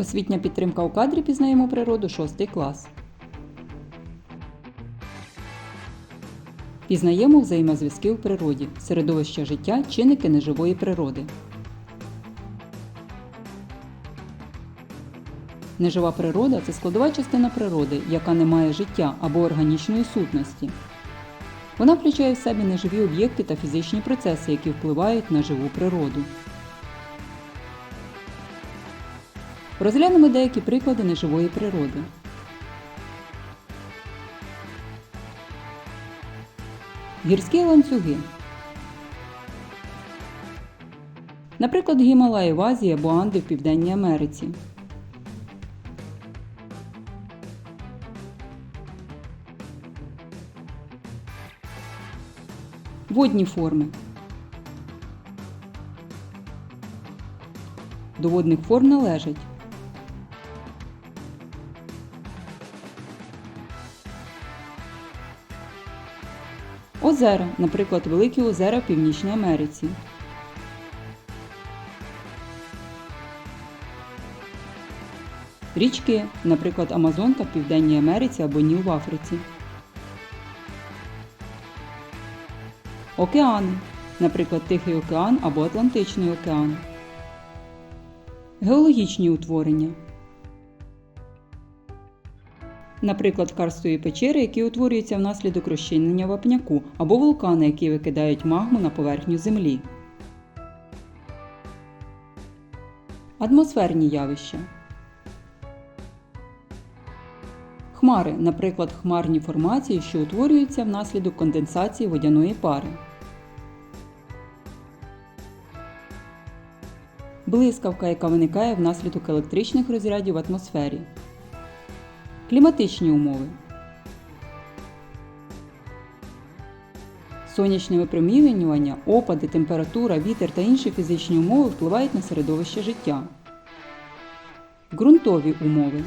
Освітня підтримка у кадрі пізнаємо природу 6 клас. Пізнаємо взаємозв'язки у природі, середовище життя, чинники неживої природи. Нежива природа це складова частина природи, яка не має життя або органічної сутності. Вона включає в себе неживі об'єкти та фізичні процеси, які впливають на живу природу. Розглянемо деякі приклади неживої природи. Гірські ланцюги. Наприклад, Гімалаї в Азії або Анди в Південній Америці. Водні форми. До водних форм належать озера, наприклад, Великі озера в Північній Америці. Річки, наприклад, Амазонка в Південній Америці або Ніл в Африці. Океани, наприклад, Тихий океан або Атлантичний океан. Геологічні утворення. Наприклад, карстові печери, які утворюються внаслідок розчинення вапняку, або вулкани, які викидають магму на поверхню Землі. Атмосферні явища. Хмари, наприклад, хмарні формації, що утворюються внаслідок конденсації водяної пари. Блискавка, яка виникає внаслідок електричних розрядів в атмосфері. Кліматичні умови. Сонячне випромінювання, опади, температура, вітер та інші фізичні умови впливають на середовище життя. Ґрунтові умови.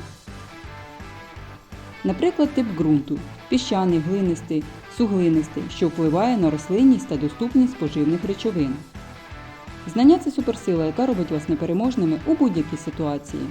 Наприклад, тип ґрунту піщаний, глинистий, суглинистий, що впливає на рослинність та доступність поживних речовин. Знання це суперсила, яка робить вас непереможними у будь-якій ситуації.